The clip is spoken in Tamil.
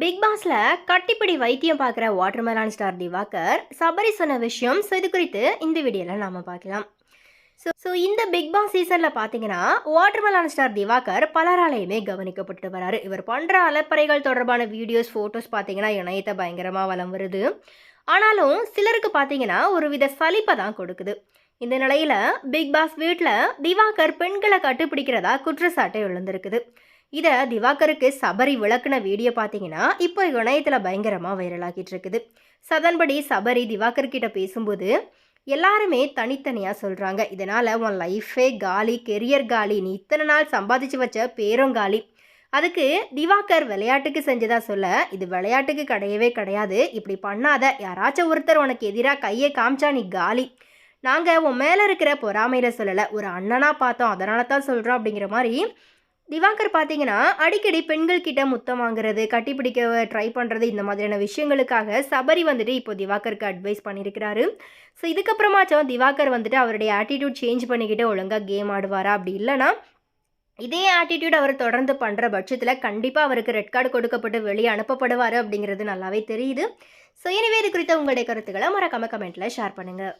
பிக் பாஸ்ல கட்டிப்பிடி வைத்தியம் பார்க்குற வாட்டர்மெலான் ஸ்டார் திவாகர் சபரி சொன்ன விஷயம் ஸோ இது குறித்து இந்த வீடியோவில் நாம் பார்க்கலாம். ஸோ ஸோ இந்த பிக் பாஸ் சீசனில் பார்த்தீங்கன்னா வாட்டர்மெலான் ஸ்டார் திவாகர் பலராலையுமே கவனிக்கப்பட்டு வராரு. இவர் பண்ணுற அலப்பறைகள் தொடர்பான வீடியோஸ் ஃபோட்டோஸ் பார்த்தீங்கன்னா இணையத்தை பயங்கரமாக வலம் வருது. ஆனாலும் சிலருக்கு பார்த்தீங்கன்னா ஒரு வித சலிப்பை தான் கொடுக்குது. இந்த நிலையில் பிக் பாஸ் வீட்டில் திவாகர் பெண்களை கட்டுப்பிடிக்கிறதா குற்றச்சாட்டை எழுந்திருக்குது. இதை திவாகருக்கு சபரி விளக்குன வீடியோ பார்த்தீங்கன்னா இப்போ இணையத்தில் பயங்கரமாக வைரலாகிட்டு இருக்குது. சதன்படி சபரி திவாகர் கிட்ட பேசும்போது எல்லாருமே தனித்தனியாக சொல்கிறாங்க இதனால் உன் லைஃபே காலி கெரியர் காலி நீ இத்தனை நாள் சம்பாதிச்சு வச்ச பேரும் காலி. அதுக்கு திவாகர் விளையாட்டுக்கு செஞ்சதா சொல்ல இது விளையாட்டுக்கு கிடையவே கிடையாது. இப்படி பண்ணாத. யாராச்சும் ஒருத்தர் உனக்கு எதிராக கையை காமிச்சா நீ காலி. நாங்கள் உன் மேலே இருக்கிற பொறாமையில் சொல்லலை. ஒரு அண்ணனாக பார்த்தோம். அதனால தான் சொல்கிறோம் அப்படிங்கிற மாதிரி திவாகர் பார்த்தீங்கன்னா அடிக்கடி பெண்கள் கிட்ட முத்தம் வாங்குறது கட்டிப்பிடிக்க ட்ரை பண்ணுறது இந்த மாதிரியான விஷயங்களுக்காக சபரி வந்துட்டு இப்போ திவாகருக்கு அட்வைஸ் பண்ணியிருக்கிறாரு ஸோ இதுக்கப்புறமாச்சும் திவாகர் வந்துட்டு அவருடைய ஆட்டிடியூட் சேஞ்ச் பண்ணிக்கிட்டு ஒழுங்காக கேம் ஆடுவாரா? அப்படி இல்லைன்னா இதே ஆட்டிடியூட் அவர் தொடர்ந்து பண்ணுற பட்சத்தில் கண்டிப்பாக அவருக்கு ரெட் கார்டு கொடுக்கப்பட்டு வெளியே அனுப்பப்படுவார் அப்படிங்கிறது நல்லாவே தெரியுது. ஸோ எனவே இது குறித்த உங்களுடைய கருத்துக்களை மறக்காம கமெண்ட்டில் ஷேர் பண்ணுங்கள்